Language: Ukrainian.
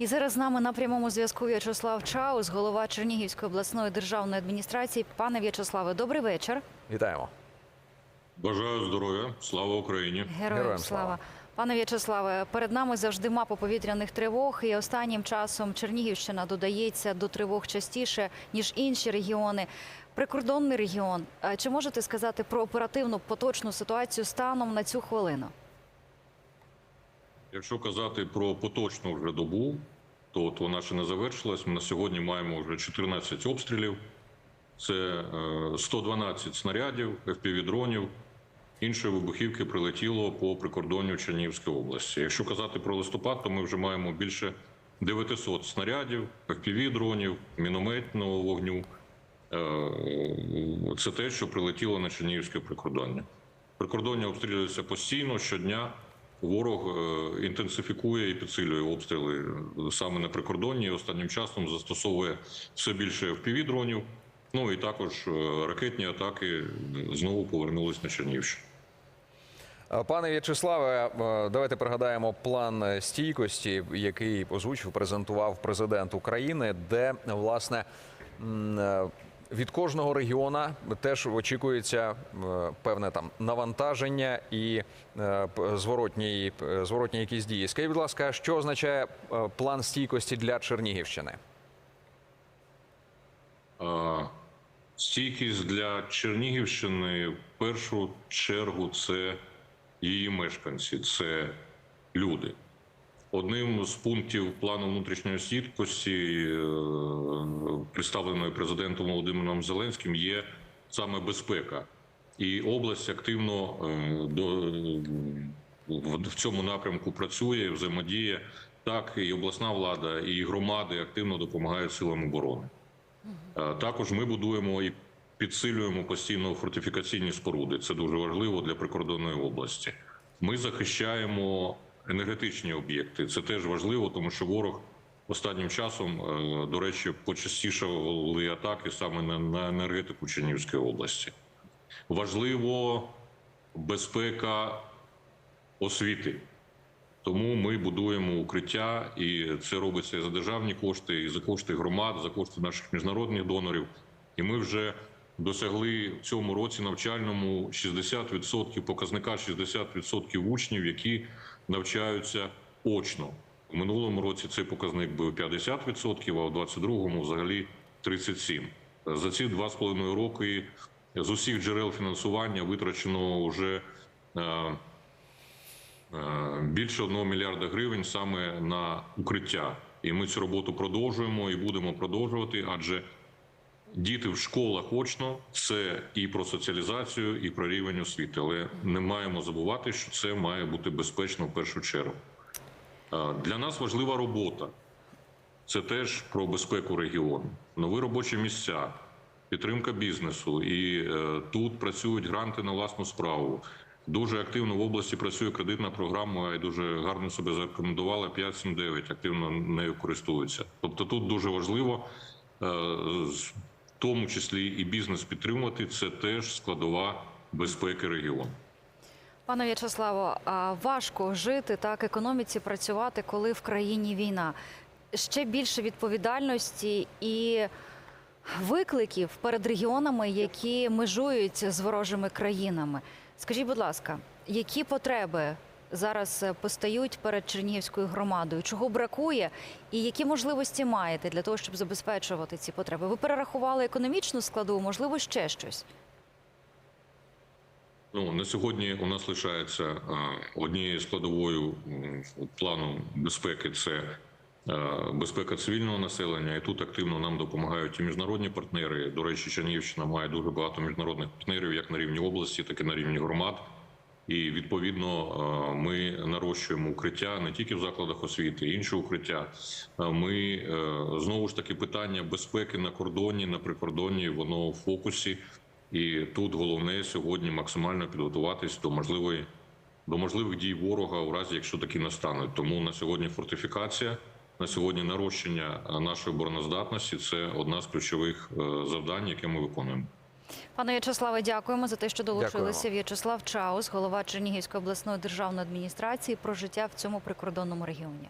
І зараз з нами на прямому зв'язку В'ячеслав Чаус, голова Чернігівської обласної державної адміністрації. Пане В'ячеславе, добрий вечір. Вітаємо. Бажаю здоров'я, слава Україні. Героям, Героям слава. слава. Пане В'ячеславе, перед нами завжди мапа повітряних тривог, і останнім часом Чернігівщина додається до тривог частіше ніж інші регіони. Прикордонний регіон. Чи можете сказати про оперативну поточну ситуацію станом на цю хвилину? Якщо казати про поточну вже добу, то от вона ще не завершилась. Ми на сьогодні маємо вже 14 обстрілів. Це е, 112 снарядів, FPV-дронів. Іншої вибухівки прилетіло по прикордонню Чернігівської області. Якщо казати про листопад, то ми вже маємо більше 900 снарядів, FPV-дронів, мінометного вогню. Е, Це те, що прилетіло на Чернігівське прикордоння. Прикордоння обстрілюється постійно щодня. Ворог е, інтенсифікує і підсилює обстріли саме на прикордонні. Останнім часом застосовує все більше FPV-дронів. Ну і також е, ракетні атаки знову повернулись на Чернігівщину. Е, Пане В'ячеславе, давайте пригадаємо план стійкості, який озвучив, презентував президент України, де власне від кожного регіона теж очікується е, певне там навантаження і е, зворотні, зворотні якісь дії. Скажіть, будь ласка, що означає е, план стійкості для Чернігівщини? Стійкість для Чернігівщини в першу чергу це її мешканці, це люди. Одним з пунктів плану внутрішньої стійкості, е, представленої президентом Володимиром Зеленським, є саме безпека. І область активно е, в цьому напрямку працює, взаємодіє. Так, і обласна влада, і громади активно допомагають силам оборони. Е, Також ми будуємо і підсилюємо постійно фортифікаційні споруди. Це дуже важливо для прикордонної області. Ми захищаємо енергетичні об'єкти. Це теж важливо, тому що ворог останнім часом, е, до речі, почастішали атаки саме на, енергетику Чернігівської області. Важливо безпека освіти. Тому ми будуємо укриття, і це робиться і за державні кошти, і за кошти громад, за кошти наших міжнародних донорів. І ми вже досягли в цьому році навчальному 60% показника 60% учнів, які навчаються очно. У минулому році цей показник був 50%, а у 22-му взагалі 37%. За ці два з половиною роки з усіх джерел фінансування витрачено вже. е, Е, більше 1 мільярда гривень саме на укриття. І ми цю роботу продовжуємо і будемо продовжувати, адже діти в школах очно це і про соціалізацію, і про рівень освіти. Але не маємо забувати, що це має бути безпечно в першу чергу. Для нас важлива робота. Це теж про безпеку регіону, нові робочі місця, підтримка бізнесу. І е, тут працюють гранти на власну справу. Дуже активно в області працює кредитна програма і дуже гарно себе зарекомендувала 579, активно нею користуються. Тобто тут дуже важливо, е, тому числі і бізнес підтримувати. Це теж складова безпеки регіону. Пане В'ячеславо, важко жити так економіці працювати, коли в країні війна. Ще більше відповідальності і викликів перед регіонами, які межують з ворожими країнами. Скажіть, будь ласка, які потреби зараз е, постають перед Чернігівською громадою? Чого бракує, і які можливості маєте для того, щоб забезпечувати ці потреби? Ви перерахували економічну складову, можливо, ще щось. Ну на сьогодні у нас лишається однією складовою плану безпеки. Це безпека цивільного населення, і тут активно нам допомагають і міжнародні партнери. До речі, Чернігівщина має дуже багато міжнародних партнерів, як на рівні області, так і на рівні громад. І відповідно е, ми нарощуємо укриття не тільки в закладах освіти, інші укриття. Е, Ми е, знову ж таки питання безпеки на кордоні, на прикордонні, воно в фокусі. І тут головне сьогодні максимально підготуватись до можливої до можливих дій ворога у разі, якщо такі настануть. Тому на сьогодні фортифікація, на сьогодні нарощення нашої обороноздатності це одна з ключових завдань, яке ми виконуємо. Пане В'ячеславе, дякуємо за те, що долучилися. Дякуємо. В'ячеслав Чаус, голова Чернігівської обласної державної адміністрації, про життя в цьому прикордонному регіоні.